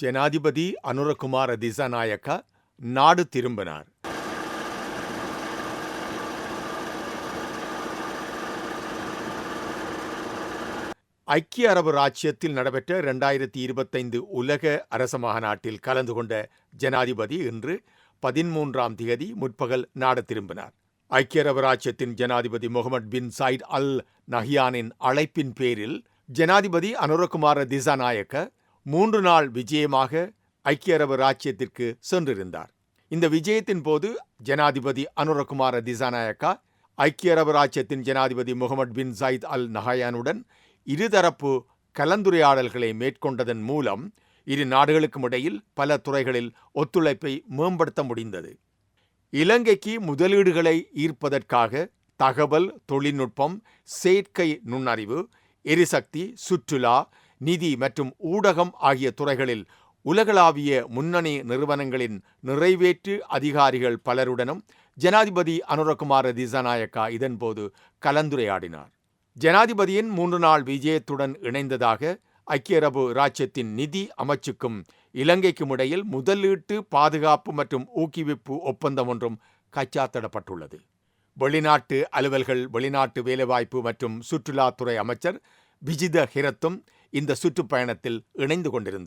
ஜனாதிபதி அனுரகுமார திசாநாயக்கா நாடு திரும்பினார். ஐக்கிய அரபு ராச்சியத்தில் நடைபெற்ற இரண்டாயிரத்தி இருபத்தைந்து உலக அரச மாநாட்டில் கலந்து கொண்ட ஜனாதிபதி இன்று பதிமூன்றாம் தேதி முற்பகல் நாடு திரும்பினார். ஐக்கிய அரபு ராச்சியத்தின் ஜனாதிபதி முகமது பின் சயிட் அல் நஹியானின் அழைப்பின் பேரில் ஜனாதிபதி அனுரகுமார திசாநாயக்க மூன்று நாள் விஜயமாக ஐக்கிய அரபு ராச்சியத்திற்கு சென்றிருந்தார். இந்த விஜயத்தின் போது ஜனாதிபதி அனுரகுமார திசாநாயக்கா ஐக்கிய அரபு ராச்சியத்தின் ஜனாதிபதி முகமது பின் சயித் அல் நஹயானுடன் இருதரப்பு கலந்துரையாடல்களை மேற்கொண்டதன் மூலம் இரு நாடுகளுக்கும் இடையில் பல துறைகளில் ஒத்துழைப்பை மேம்படுத்த முடிந்தது. இலங்கைக்கு முதலீடுகளை ஈர்ப்பதற்காக தகவல் தொழில்நுட்பம் செயற்கை நுண்ணறிவு எரிசக்தி சுற்றுலா நிதி மற்றும் ஊடகம் ஆகிய துறைகளில் உலகளாவிய முன்னணி நிறுவனங்களின் நிறைவேற்று அதிகாரிகள் பலருடனும் ஜனாதிபதி அனுரகுமார திசாநாயக்கா இதன்போது கலந்துரையாடினார். ஜனாதிபதியின் மூன்று நாள் விஜயத்துடன் இணைந்ததாக ஐக்கிய அரபு ராச்சியத்தின் நிதி அமைச்சுக்கும் இலங்கைக்கும் இடையில் முதலீட்டு பாதுகாப்பு மற்றும் ஊக்குவிப்பு ஒப்பந்தம் ஒன்றும் கைச்சாத்திடப்பட்டுள்ளது. வெளிநாட்டு அலுவல்கள் வெளிநாட்டு வேலைவாய்ப்பு மற்றும் சுற்றுலாத்துறை அமைச்சர் விஜித ஹிரத்தும் இந்த சுற்றுப்பயணத்தில் இணைந்து கொண்டிருந்தார்.